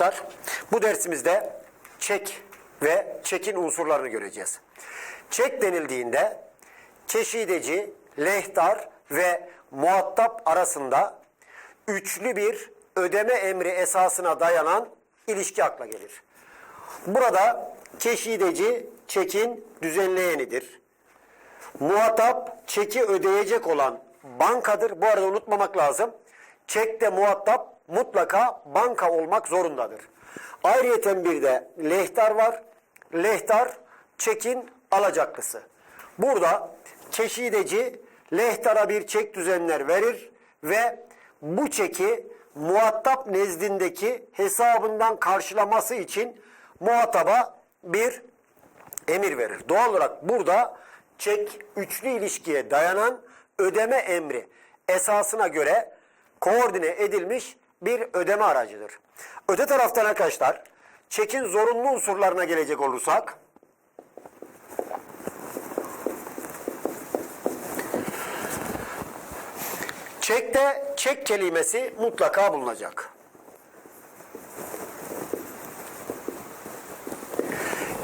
arkadaşlar. Bu dersimizde çek ve çekin unsurlarını göreceğiz. Çek denildiğinde keşideci, lehtar ve muhatap arasında üçlü bir ödeme emri esasına dayanan ilişki akla gelir. Burada keşideci çekin düzenleyenidir. Muhatap çeki ödeyecek olan bankadır. Bu arada unutmamak lazım. Çekte muhatap mutlaka banka olmak zorundadır. Ayrıyeten bir de lehtar var. Lehtar çekin alacaklısı. Burada keşideci lehtara bir çek düzenler verir ve bu çeki muhatap nezdindeki hesabından karşılaması için muhataba bir emir verir. Doğal olarak burada çek üçlü ilişkiye dayanan ödeme emri esasına göre koordine edilmiş bir ödeme aracıdır. Öte taraftan arkadaşlar çekin zorunlu unsurlarına gelecek olursak çekte çek kelimesi mutlaka bulunacak.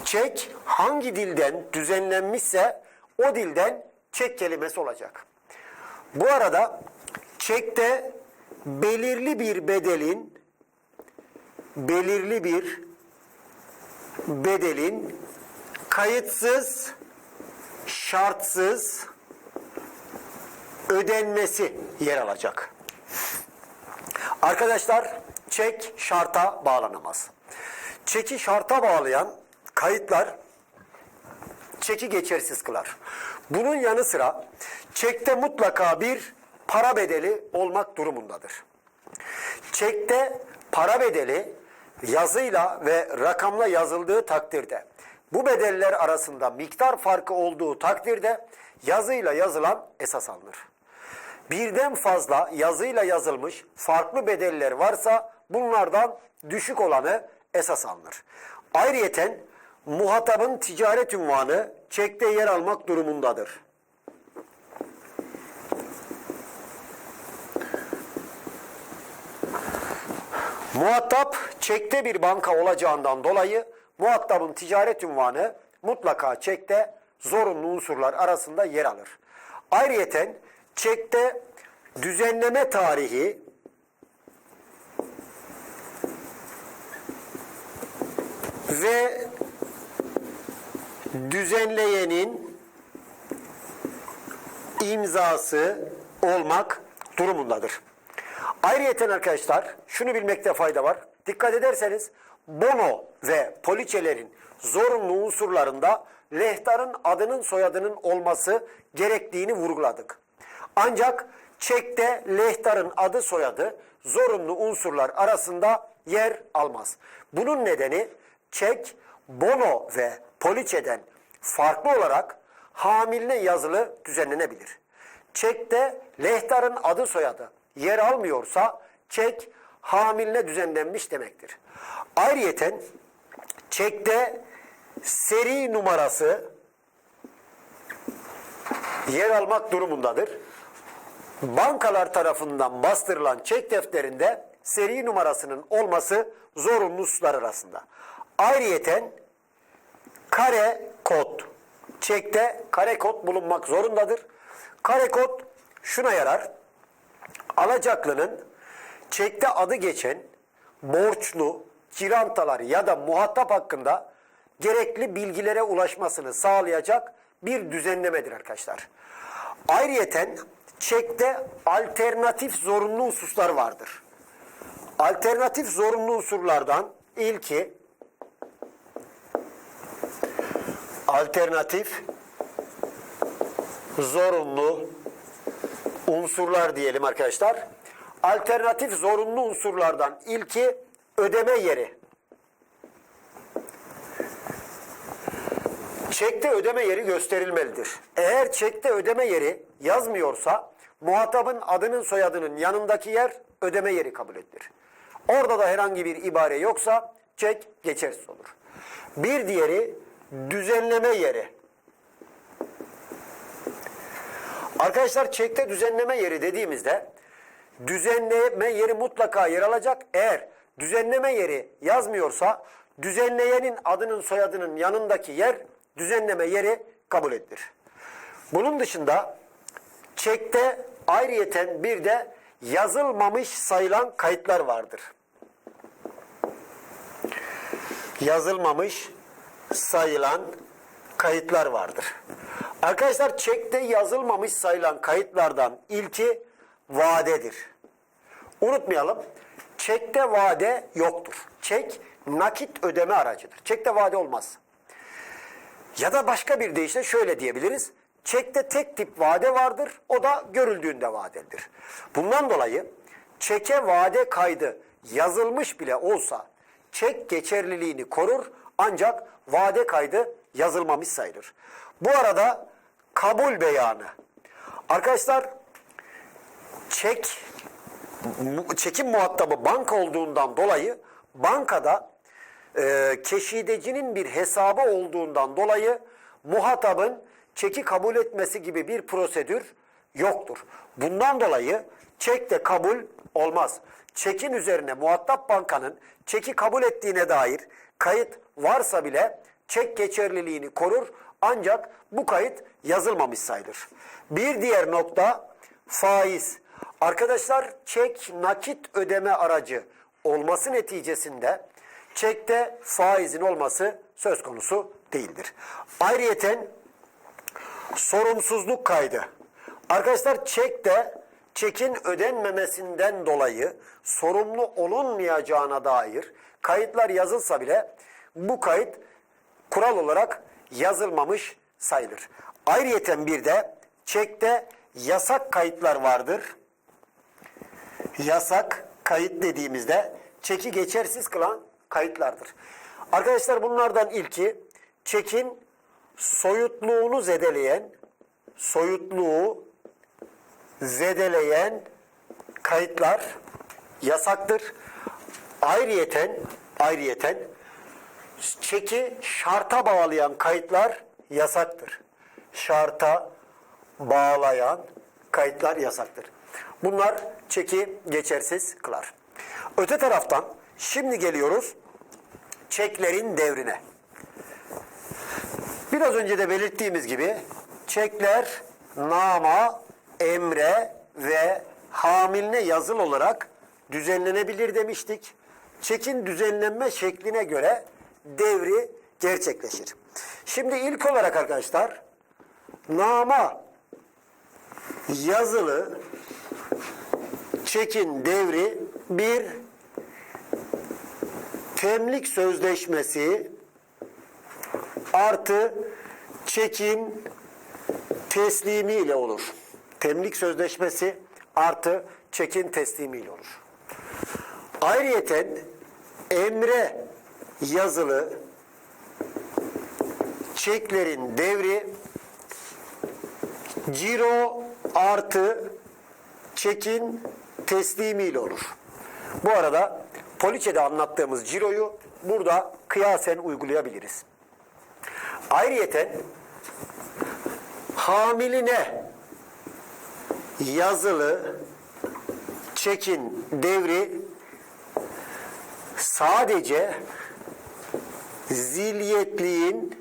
Çek hangi dilden düzenlenmişse o dilden çek kelimesi olacak. Bu arada çekte belirli bir bedelin belirli bir bedelin kayıtsız, şartsız ödenmesi yer alacak. Arkadaşlar çek şarta bağlanamaz. Çeki şarta bağlayan kayıtlar çeki geçersiz kılar. Bunun yanı sıra çekte mutlaka bir para bedeli olmak durumundadır. Çekte para bedeli yazıyla ve rakamla yazıldığı takdirde bu bedeller arasında miktar farkı olduğu takdirde yazıyla yazılan esas alınır. Birden fazla yazıyla yazılmış farklı bedeller varsa bunlardan düşük olanı esas alınır. Ayrıyeten muhatabın ticaret ünvanı çekte yer almak durumundadır. Muhatap çekte bir banka olacağından dolayı muhatabın ticaret ünvanı mutlaka çekte zorunlu unsurlar arasında yer alır. Ayrıyeten çekte düzenleme tarihi ve düzenleyenin imzası olmak durumundadır. Ayrıyeten arkadaşlar şunu bilmekte fayda var. Dikkat ederseniz bono ve poliçelerin zorunlu unsurlarında lehtarın adının soyadının olması gerektiğini vurguladık. Ancak çekte lehtarın adı soyadı zorunlu unsurlar arasında yer almaz. Bunun nedeni çek, bono ve poliçeden farklı olarak hamiline yazılı düzenlenebilir. Çekte lehtarın adı soyadı yer almıyorsa çek hamiline düzenlenmiş demektir. Ayrıyeten çekte seri numarası yer almak durumundadır. Bankalar tarafından bastırılan çek defterinde seri numarasının olması zorunlu hususlar arasında. Ayrıyeten kare kod çekte kare kod bulunmak zorundadır. Kare kod şuna yarar. Alacaklının çekte adı geçen borçlu, kirantalar ya da muhatap hakkında gerekli bilgilere ulaşmasını sağlayacak bir düzenlemedir arkadaşlar. Ayrıyeten çekte alternatif zorunlu hususlar vardır. Alternatif zorunlu unsurlardan ilki alternatif zorunlu unsurlar diyelim arkadaşlar. Alternatif zorunlu unsurlardan ilki ödeme yeri. Çekte ödeme yeri gösterilmelidir. Eğer çekte ödeme yeri yazmıyorsa muhatabın adının soyadının yanındaki yer ödeme yeri kabul edilir. Orada da herhangi bir ibare yoksa çek geçersiz olur. Bir diğeri düzenleme yeri. Arkadaşlar çekte düzenleme yeri dediğimizde düzenleme yeri mutlaka yer alacak. Eğer düzenleme yeri yazmıyorsa düzenleyenin adının soyadının yanındaki yer düzenleme yeri kabul edilir. Bunun dışında çekte ayrıyeten bir de yazılmamış sayılan kayıtlar vardır. Yazılmamış sayılan kayıtlar vardır. Arkadaşlar çekte yazılmamış sayılan kayıtlardan ilki vadedir. Unutmayalım. Çekte vade yoktur. Çek nakit ödeme aracıdır. Çekte vade olmaz. Ya da başka bir deyişle şöyle diyebiliriz. Çekte tek tip vade vardır. O da görüldüğünde vadelidir. Bundan dolayı çeke vade kaydı yazılmış bile olsa çek geçerliliğini korur ancak vade kaydı yazılmamış sayılır. Bu arada kabul beyanı. Arkadaşlar çek çekim muhatabı banka olduğundan dolayı bankada e, keşidecinin bir hesabı olduğundan dolayı muhatabın çeki kabul etmesi gibi bir prosedür yoktur. Bundan dolayı çek de kabul olmaz. Çekin üzerine muhatap bankanın çeki kabul ettiğine dair kayıt varsa bile çek geçerliliğini korur ancak bu kayıt yazılmamış sayılır. Bir diğer nokta faiz. Arkadaşlar çek nakit ödeme aracı olması neticesinde çekte faizin olması söz konusu değildir. Ayrıyeten sorumsuzluk kaydı. Arkadaşlar çekte çekin ödenmemesinden dolayı sorumlu olunmayacağına dair kayıtlar yazılsa bile bu kayıt kural olarak yazılmamış sayılır. Ayrıyeten bir de çekte yasak kayıtlar vardır. Yasak kayıt dediğimizde çeki geçersiz kılan kayıtlardır. Arkadaşlar bunlardan ilki çekin soyutluğunu zedeleyen, soyutluğu zedeleyen kayıtlar yasaktır. Ayrıyeten, ayrıyeten çeki şarta bağlayan kayıtlar yasaktır. Şarta bağlayan kayıtlar yasaktır. Bunlar çeki geçersiz kılar. Öte taraftan şimdi geliyoruz çeklerin devrine. Biraz önce de belirttiğimiz gibi çekler nama, emre ve hamiline yazılı olarak düzenlenebilir demiştik. Çekin düzenlenme şekline göre devri gerçekleşir. Şimdi ilk olarak arkadaşlar nama yazılı çekin devri bir temlik sözleşmesi artı çekin teslimi ile olur. Temlik sözleşmesi artı çekin teslimi ile olur. Ayrıyeten emre yazılı çeklerin devri ciro artı çekin teslimi ile olur. Bu arada poliçede anlattığımız ciroyu burada kıyasen uygulayabiliriz. Ayrıyeten hamiline yazılı çekin devri sadece zilyetliğin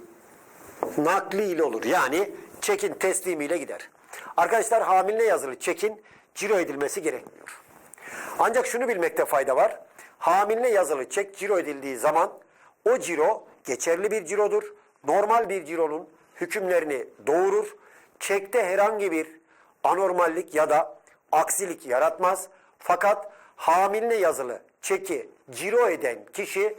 nakli ile olur. Yani çekin teslimiyle gider. Arkadaşlar hamiline yazılı çekin ciro edilmesi gerekmiyor. Ancak şunu bilmekte fayda var. Hamiline yazılı çek ciro edildiği zaman o ciro geçerli bir cirodur. Normal bir cironun hükümlerini doğurur. Çekte herhangi bir anormallik ya da aksilik yaratmaz. Fakat hamiline yazılı çeki ciro eden kişi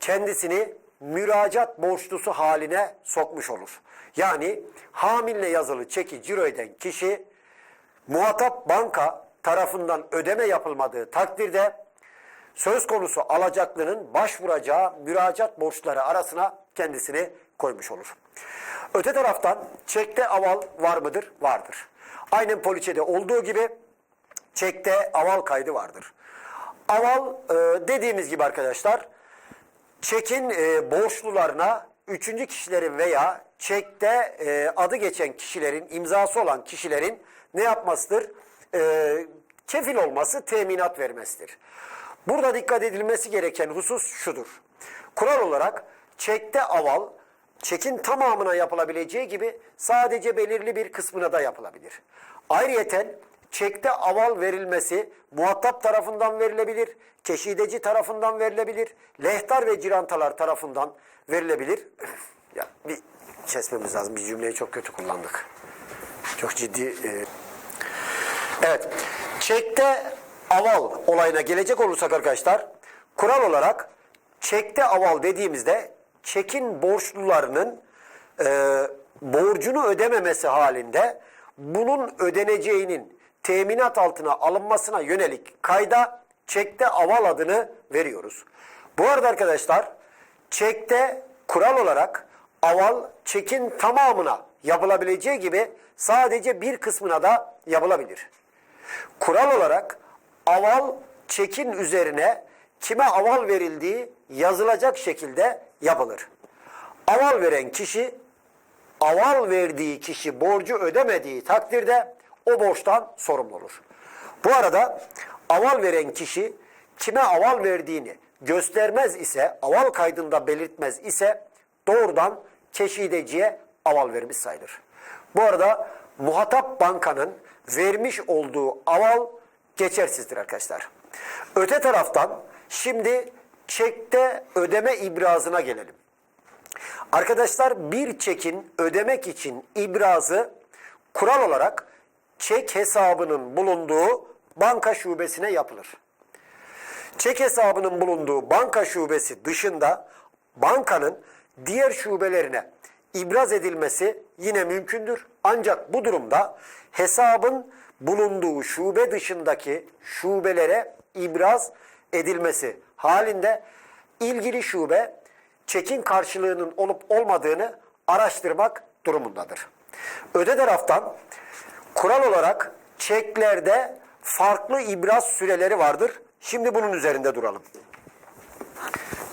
kendisini müracaat borçlusu haline sokmuş olur. Yani hamiline yazılı çeki ciro eden kişi muhatap banka tarafından ödeme yapılmadığı takdirde söz konusu alacaklının başvuracağı müracaat borçları arasına kendisini koymuş olur. Öte taraftan çekte aval var mıdır? Vardır. Aynen poliçede olduğu gibi çekte aval kaydı vardır. Aval e, dediğimiz gibi arkadaşlar çekin e, borçlularına üçüncü kişilerin veya çekte e, adı geçen kişilerin, imzası olan kişilerin ne yapmasıdır? E, kefil olması, teminat vermesidir. Burada dikkat edilmesi gereken husus şudur. Kural olarak çekte aval çekin tamamına yapılabileceği gibi sadece belirli bir kısmına da yapılabilir. Ayrıyeten çekte aval verilmesi muhatap tarafından verilebilir, keşideci tarafından verilebilir, lehtar ve cirantalar tarafından verilebilir. ya bir kesmemiz lazım. Bir cümleyi çok kötü kullandık. Çok ciddi. e, Evet. Çekte aval olayına gelecek olursak arkadaşlar kural olarak çekte aval dediğimizde çekin borçlularının e, borcunu ödememesi halinde bunun ödeneceğinin teminat altına alınmasına yönelik kayda çekte aval adını veriyoruz. Bu arada arkadaşlar çekte kural olarak aval çekin tamamına yapılabileceği gibi sadece bir kısmına da yapılabilir. Kural olarak aval çekin üzerine kime aval verildiği yazılacak şekilde yapılır. Aval veren kişi aval verdiği kişi borcu ödemediği takdirde o borçtan sorumlu olur. Bu arada aval veren kişi kime aval verdiğini göstermez ise, aval kaydında belirtmez ise doğrudan keşideciye aval vermiş sayılır. Bu arada muhatap bankanın vermiş olduğu aval geçersizdir arkadaşlar. Öte taraftan şimdi çekte ödeme ibrazına gelelim. Arkadaşlar bir çekin ödemek için ibrazı kural olarak çek hesabının bulunduğu banka şubesine yapılır. Çek hesabının bulunduğu banka şubesi dışında bankanın diğer şubelerine ibraz edilmesi yine mümkündür. Ancak bu durumda hesabın bulunduğu şube dışındaki şubelere ibraz edilmesi halinde ilgili şube çekin karşılığının olup olmadığını araştırmak durumundadır. Öte taraftan kural olarak çeklerde farklı ibraz süreleri vardır. Şimdi bunun üzerinde duralım.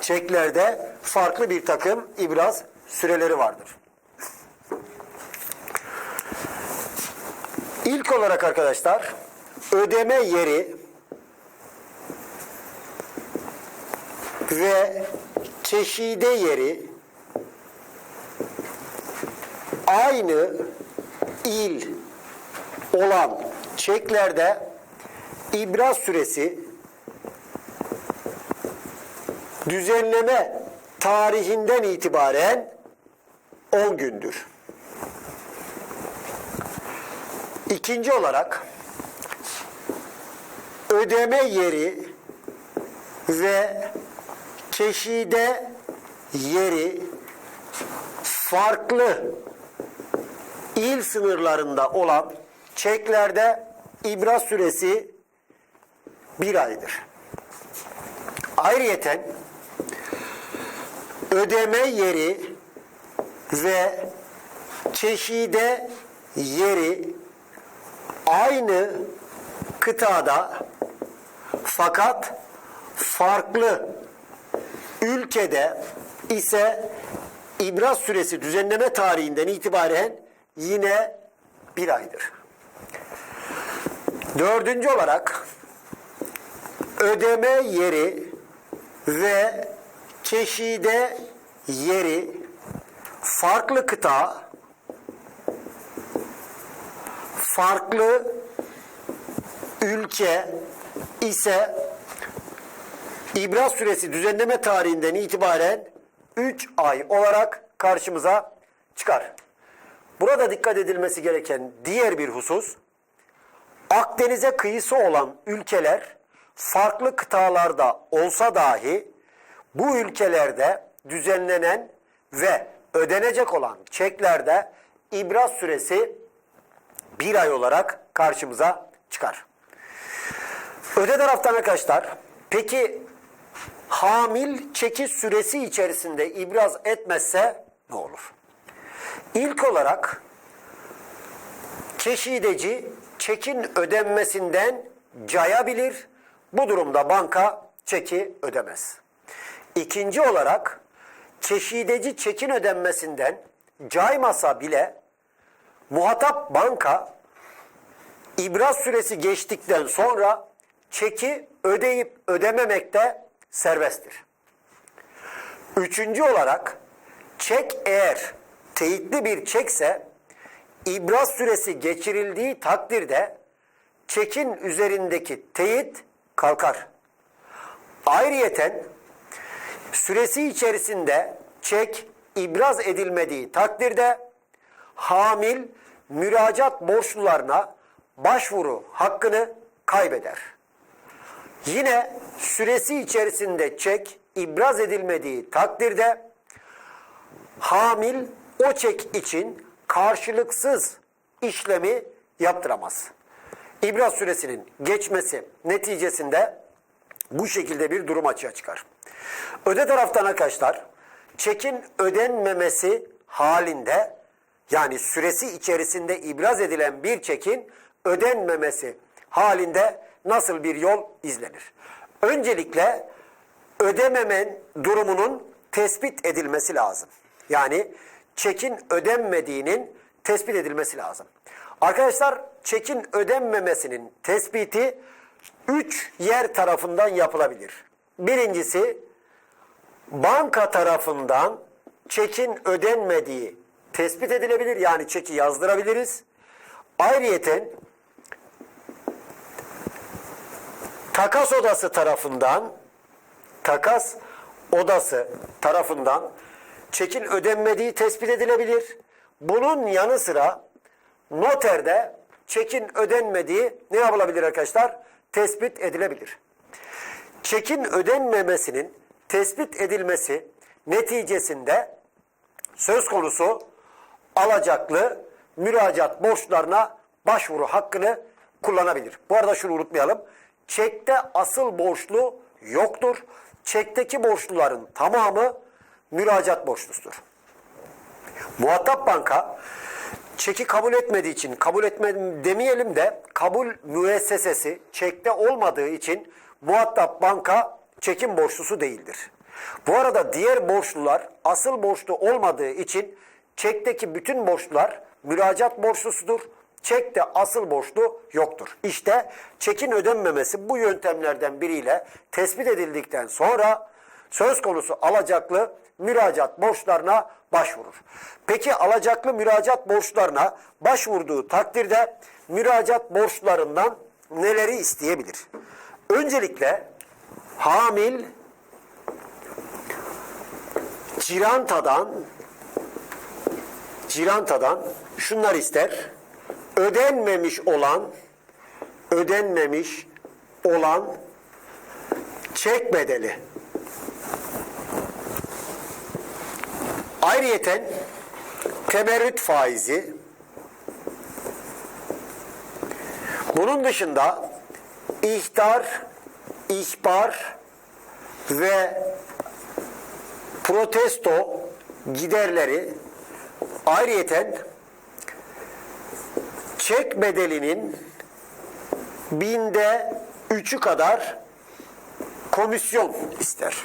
Çeklerde farklı bir takım ibraz süreleri vardır. İlk olarak arkadaşlar ödeme yeri ve çeşide yeri aynı il olan çeklerde ibraz süresi düzenleme tarihinden itibaren 10 gündür. İkinci olarak ödeme yeri ve keşide yeri farklı il sınırlarında olan çeklerde ibraz süresi bir aydır. Ayrıyeten ödeme yeri ve çeşide yeri aynı kıtada fakat farklı ülkede ise ibraz süresi düzenleme tarihinden itibaren yine bir aydır. Dördüncü olarak ödeme yeri ve çeşide yeri farklı kıta, farklı ülke ise ibraz süresi düzenleme tarihinden itibaren 3 ay olarak karşımıza çıkar. Burada dikkat edilmesi gereken diğer bir husus, Akdeniz'e kıyısı olan ülkeler farklı kıtalarda olsa dahi bu ülkelerde düzenlenen ve ödenecek olan çeklerde ibraz süresi bir ay olarak karşımıza çıkar. Öte taraftan arkadaşlar peki hamil çeki süresi içerisinde ibraz etmezse ne olur? İlk olarak keşideci çekin ödenmesinden cayabilir. Bu durumda banka çeki ödemez. İkinci olarak keşideci çekin ödenmesinden caymasa bile muhatap banka ibraz süresi geçtikten sonra çeki ödeyip ödememekte serbesttir. Üçüncü olarak çek eğer teyitli bir çekse ibraz süresi geçirildiği takdirde çekin üzerindeki teyit kalkar. Ayrıyeten süresi içerisinde çek ibraz edilmediği takdirde hamil müracaat borçlularına başvuru hakkını kaybeder. Yine süresi içerisinde çek ibraz edilmediği takdirde hamil o çek için karşılıksız işlemi yaptıramaz. İbraz süresinin geçmesi neticesinde bu şekilde bir durum açığa çıkar. Öde taraftan arkadaşlar çekin ödenmemesi halinde yani süresi içerisinde ibraz edilen bir çekin ödenmemesi halinde nasıl bir yol izlenir? Öncelikle ödememen durumunun tespit edilmesi lazım. Yani çekin ödenmediğinin tespit edilmesi lazım. Arkadaşlar çekin ödenmemesinin tespiti üç yer tarafından yapılabilir. Birincisi banka tarafından çekin ödenmediği tespit edilebilir. Yani çeki yazdırabiliriz. Ayrıyeten takas odası tarafından takas odası tarafından çekin ödenmediği tespit edilebilir. Bunun yanı sıra noterde çekin ödenmediği ne yapılabilir arkadaşlar? Tespit edilebilir. Çekin ödenmemesinin tespit edilmesi neticesinde söz konusu alacaklı müracaat borçlarına başvuru hakkını kullanabilir. Bu arada şunu unutmayalım. Çekte asıl borçlu yoktur. Çekteki borçluların tamamı müracaat borçlusudur. Muhatap banka çeki kabul etmediği için kabul etme demeyelim de kabul müessesesi çekte olmadığı için muhatap banka çekin borçlusu değildir. Bu arada diğer borçlular asıl borçlu olmadığı için çekteki bütün borçlular müracaat borçlusudur. Çekte asıl borçlu yoktur. İşte çekin ödenmemesi bu yöntemlerden biriyle tespit edildikten sonra söz konusu alacaklı müracaat borçlarına başvurur. Peki alacaklı müracaat borçlarına başvurduğu takdirde müracaat borçlarından neleri isteyebilir? Öncelikle hamil cirantadan cirantadan şunlar ister. Ödenmemiş olan ödenmemiş olan çek bedeli. Ayrıyeten temerrüt faizi bunun dışında ihtar, ihbar ve protesto giderleri ayrıyeten çek bedelinin binde üçü kadar komisyon ister.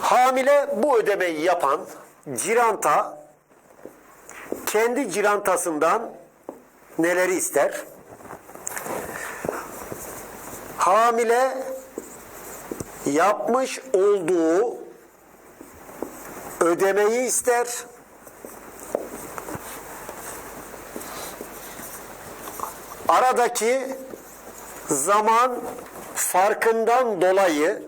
Hamile bu ödemeyi yapan ciranta kendi cirantasından neleri ister? Hamile yapmış olduğu ödemeyi ister. Aradaki zaman farkından dolayı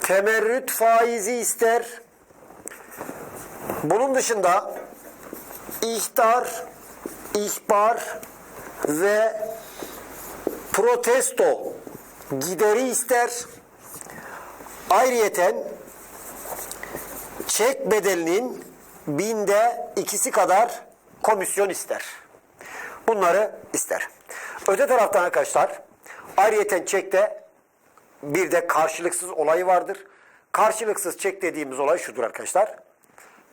temerrüt faizi ister. Bunun dışında ihtar, ihbar ve protesto gideri ister. Ayrıyeten çek bedelinin binde ikisi kadar komisyon ister. Bunları ister. Öte taraftan arkadaşlar ayrıyeten çekte bir de karşılıksız olayı vardır. Karşılıksız çek dediğimiz olay şudur arkadaşlar.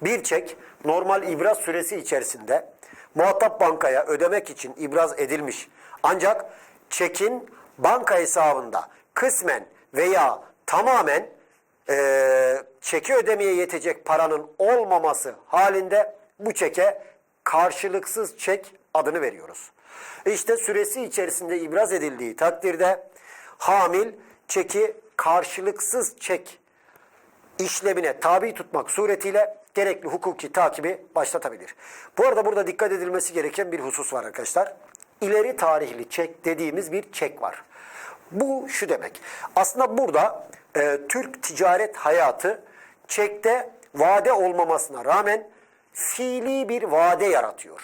Bir çek normal ibraz süresi içerisinde muhatap bankaya ödemek için ibraz edilmiş. Ancak çekin banka hesabında kısmen veya tamamen e, çeki ödemeye yetecek paranın olmaması halinde bu çeke karşılıksız çek adını veriyoruz. İşte süresi içerisinde ibraz edildiği takdirde hamil çeki karşılıksız çek işlemine tabi tutmak suretiyle gerekli hukuki takibi başlatabilir. Bu arada burada dikkat edilmesi gereken bir husus var arkadaşlar. İleri tarihli çek dediğimiz bir çek var. Bu şu demek. Aslında burada e, Türk ticaret hayatı çekte vade olmamasına rağmen fiili bir vade yaratıyor.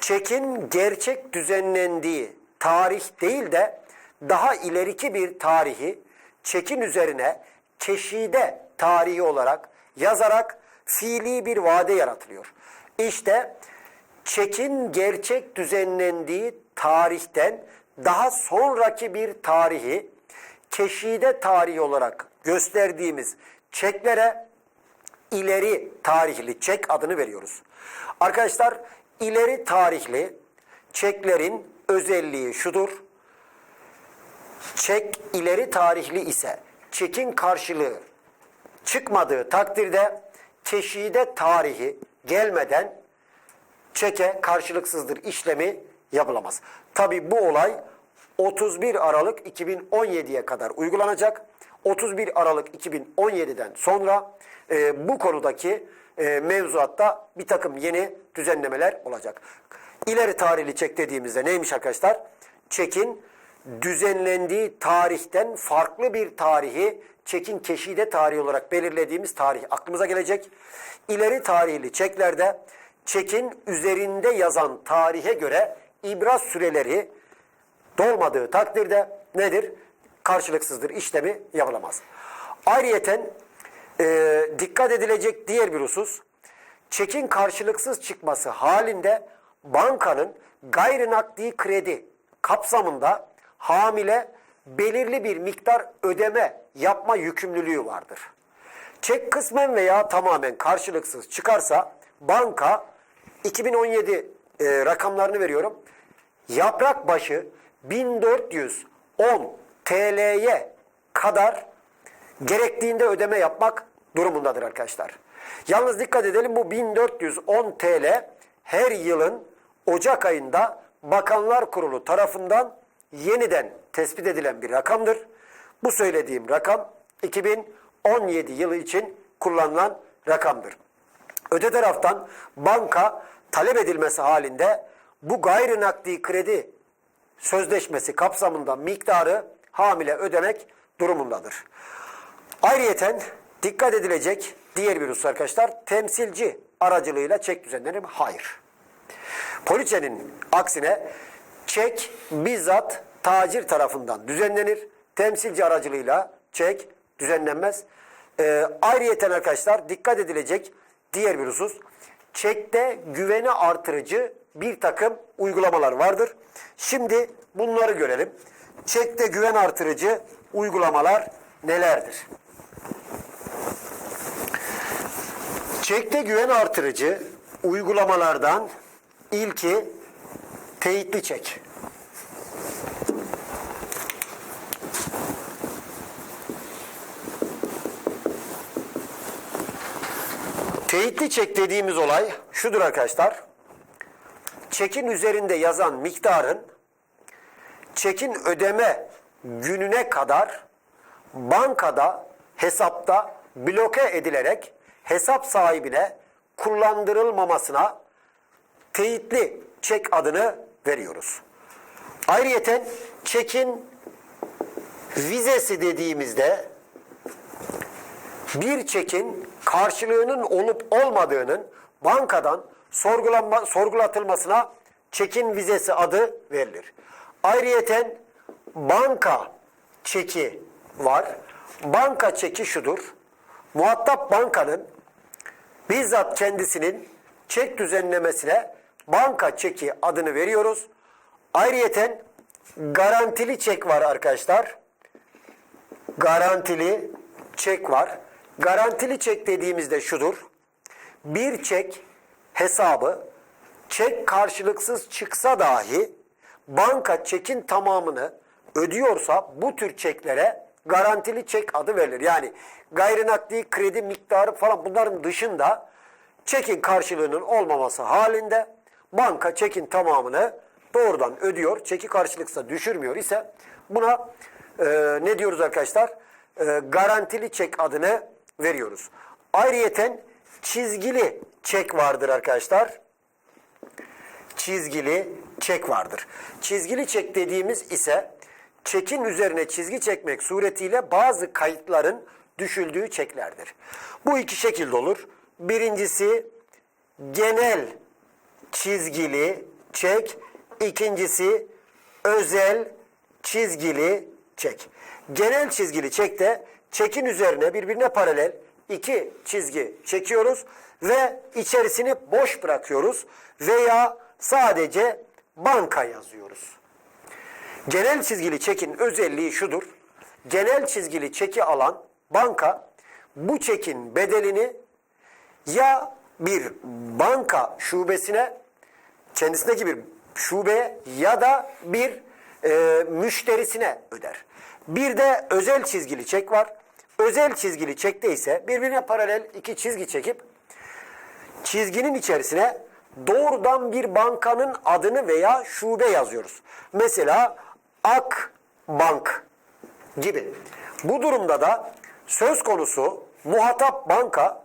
Çekin gerçek düzenlendiği tarih değil de daha ileriki bir tarihi çekin üzerine keşide tarihi olarak yazarak fiili bir vade yaratılıyor. İşte çekin gerçek düzenlendiği tarihten daha sonraki bir tarihi keşide tarihi olarak gösterdiğimiz çeklere ileri tarihli çek adını veriyoruz. Arkadaşlar ileri tarihli çeklerin özelliği şudur. Çek ileri tarihli ise çekin karşılığı çıkmadığı takdirde keşide tarihi gelmeden çeke karşılıksızdır işlemi yapılamaz. Tabi bu olay 31 Aralık 2017'ye kadar uygulanacak. 31 Aralık 2017'den sonra e, bu konudaki e, mevzuatta bir takım yeni düzenlemeler olacak. İleri tarihli çek dediğimizde neymiş arkadaşlar? Çekin düzenlendiği tarihten farklı bir tarihi çekin keşide tarihi olarak belirlediğimiz tarih aklımıza gelecek. İleri tarihli çeklerde çekin üzerinde yazan tarihe göre ibraz süreleri dolmadığı takdirde nedir? Karşılıksızdır işlemi yapılamaz. Ayrıyeten e, dikkat edilecek diğer bir husus çekin karşılıksız çıkması halinde bankanın gayri nakdi kredi kapsamında hamile belirli bir miktar ödeme yapma yükümlülüğü vardır. Çek kısmen veya tamamen karşılıksız çıkarsa banka 2017 e, rakamlarını veriyorum. Yaprak başı 1410 TL'ye kadar gerektiğinde ödeme yapmak durumundadır arkadaşlar. Yalnız dikkat edelim bu 1410 TL her yılın Ocak ayında Bakanlar Kurulu tarafından yeniden tespit edilen bir rakamdır. Bu söylediğim rakam 2017 yılı için kullanılan rakamdır. Öte taraftan banka talep edilmesi halinde bu gayri nakdi kredi sözleşmesi kapsamında miktarı hamile ödemek durumundadır. Ayrıyeten dikkat edilecek diğer bir husus arkadaşlar temsilci aracılığıyla çek düzenlenir mi? Hayır. Poliçenin aksine çek bizzat tacir tarafından düzenlenir. Temsilci aracılığıyla çek düzenlenmez. Ee, ayrıyeten arkadaşlar dikkat edilecek diğer bir husus çekte güveni artırıcı bir takım uygulamalar vardır. Şimdi bunları görelim. Çekte güven artırıcı uygulamalar nelerdir? Çekte güven artırıcı uygulamalardan ilki teyitli çek. Teyitli çek dediğimiz olay şudur arkadaşlar. Çekin üzerinde yazan miktarın çekin ödeme gününe kadar bankada hesapta bloke edilerek hesap sahibine kullandırılmamasına teyitli çek adını veriyoruz. Ayrıyeten çekin vizesi dediğimizde bir çekin karşılığının olup olmadığının bankadan sorgulanma, sorgulatılmasına çekin vizesi adı verilir. Ayrıyeten banka çeki var. Banka çeki şudur. Muhatap bankanın bizzat kendisinin çek düzenlemesine banka çeki adını veriyoruz. Ayrıyeten garantili çek var arkadaşlar. Garantili çek var. Garantili çek dediğimizde şudur. Bir çek hesabı çek karşılıksız çıksa dahi banka çekin tamamını ödüyorsa bu tür çeklere garantili çek adı verilir. Yani gayri nakdi kredi miktarı falan bunların dışında çekin karşılığının olmaması halinde banka çekin tamamını doğrudan ödüyor. Çeki karşılıksa düşürmüyor ise buna e, ne diyoruz arkadaşlar? E, garantili çek adını veriyoruz. Ayrıyeten çizgili çek vardır arkadaşlar çizgili çek vardır. Çizgili çek dediğimiz ise çekin üzerine çizgi çekmek suretiyle bazı kayıtların düşüldüğü çeklerdir. Bu iki şekilde olur. Birincisi genel çizgili çek, ikincisi özel çizgili çek. Genel çizgili çekte çekin üzerine birbirine paralel iki çizgi çekiyoruz ve içerisini boş bırakıyoruz veya sadece banka yazıyoruz. Genel çizgili çekin özelliği şudur. Genel çizgili çeki alan banka bu çekin bedelini ya bir banka şubesine kendisindeki bir şubeye ya da bir e, müşterisine öder. Bir de özel çizgili çek var. Özel çizgili çekte ise birbirine paralel iki çizgi çekip çizginin içerisine doğrudan bir bankanın adını veya şube yazıyoruz. Mesela Akbank gibi. Bu durumda da söz konusu muhatap banka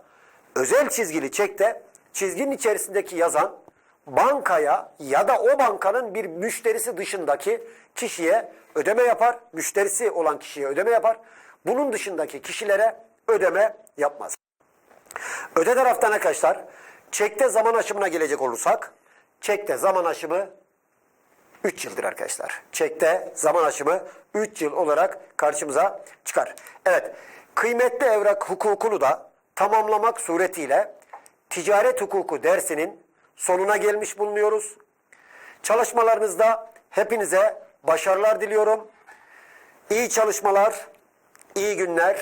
özel çizgili çekte çizginin içerisindeki yazan bankaya ya da o bankanın bir müşterisi dışındaki kişiye ödeme yapar. Müşterisi olan kişiye ödeme yapar. Bunun dışındaki kişilere ödeme yapmaz. Öte taraftan arkadaşlar çekte zaman aşımına gelecek olursak çekte zaman aşımı 3 yıldır arkadaşlar. Çekte zaman aşımı 3 yıl olarak karşımıza çıkar. Evet kıymetli evrak hukukunu da tamamlamak suretiyle ticaret hukuku dersinin sonuna gelmiş bulunuyoruz. Çalışmalarınızda hepinize başarılar diliyorum. İyi çalışmalar, iyi günler,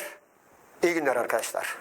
iyi günler arkadaşlar.